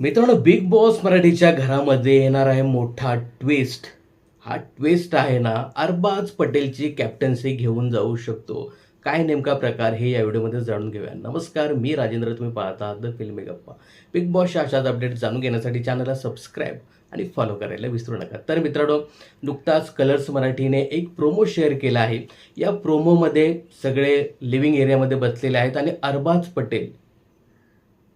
मित्रांनो big boss मराठीच्या घरामध्ये येणार आहे मोठा ट्विस्ट हा ट्विस्ट आहे ना अरबाज पटेलची कॅप्टन्सी घेऊन जाऊ शकतो. काय नेमका प्रकार हे या व्हिडिओमध्ये जाणून घेऊया. नमस्कार मी राजेंद्र तुम्ही पाहता आहात द फिल्मी गप्पा बिग बॉसच्या अशाच अपडेट जाणून घेण्यासाठी चॅनलला सबस्क्राईब आणि फॉलो करायला विसरू नका. तर मित्रांनो नुकताच कलर्स मराठीने एक प्रोमो शेअर केला आहे. या प्रोमोमध्ये सगळे लिव्हिंग एरियामध्ये बसलेले आहेत आणि अरबाज पटेल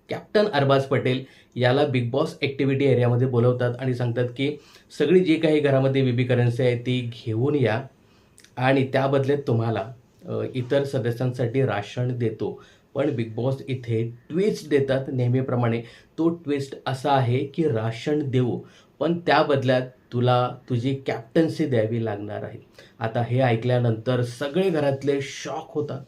कॅप्टन अरबाज पटेल याला बिग बॉस ॲक्टिव्हिटी एरियामध्ये बोलवतात आणि सांगतात की सगळी जी काही घरामध्ये बेबी करन्सी आहे ती घेऊन या आणि त्याबदल्यात तुम्हाला इतर सदस्यांसाठी राशन देतो. पण बिग बॉस इथे ट्विस्ट देतात नेहमीप्रमाणे. तो ट्विस्ट असा आहे की राशन देऊ पण त्या बदल्यात तुला तुझी कॅप्टन्सी द्यावी लागणार आहे. आता हे ऐकल्यानंतर सगळे घरातले शॉक होतात.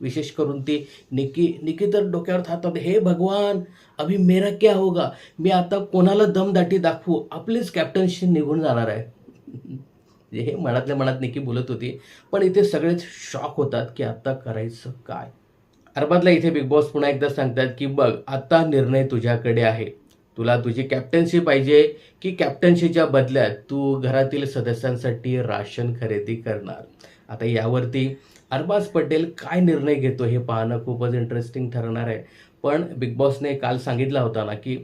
विशेष करून ती निकी निकी तर डोक्यावर थातात हे भगवान अभि मेरा क्या होगा? मी आता कोणाला दमदाटी दाखवू? आपलीच कॅप्टनशी निघून जाणार आहे. हे मनातल्या मनात निकी बोलत होती. पण इथे सगळेच शॉक होतात की आता करायचं काय? अरबातला इथे बिग बॉस पुन्हा एकदा सांगतात की बघ आता निर्णय तुझ्याकडे आहे. तुला तुझी कॅप्टन्सी पाहिजे की कॅप्टन्सीच्या बदल्यात तू घरातील सदस्यांसाठी राशन खरेदी करणार. आता यावरती अरबाज पटेल काय निर्णय घेतो हे पाहणं खूपच इंटरेस्टिंग ठरणार आहे. पण बिग बॉसने काल सांगितला होता ना की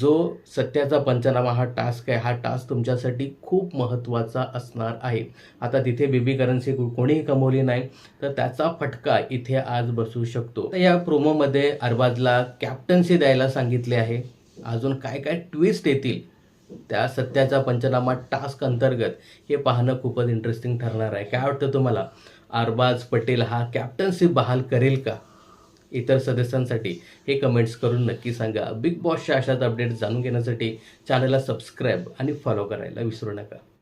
जो सत्याचा पंचनामा हा टास्क आहे हा टास्क तुमच्यासाठी खूप महत्त्वाचा असणार आहे. आता तिथे बेबी करन्सी कोणीही कमवली नाही तर त्याचा फटका इथे आज बसू शकतो. तर या प्रोमोमध्ये अरबाजला कॅप्टन्सी द्यायला सांगितले आहे. अजून काय काय ट्विस्ट येतील त्या सत्याचा पंचनामा टास्क अंतर्गत हे पाहणं खूपच इंटरेस्टिंग ठरणार आहे. काय वाटतं तुम्हाला? अरबाज पटेल हा कॅप्टन्सी बहाल करेल का? इतर सदस्यांसाठी हे कमेंट्स करून नक्की सांगा. बिग बॉसच्या अशाच अपडेट जाणून घेण्यासाठी चॅनलला सबस्क्राईब आणि फॉलो करायला विसरू नका.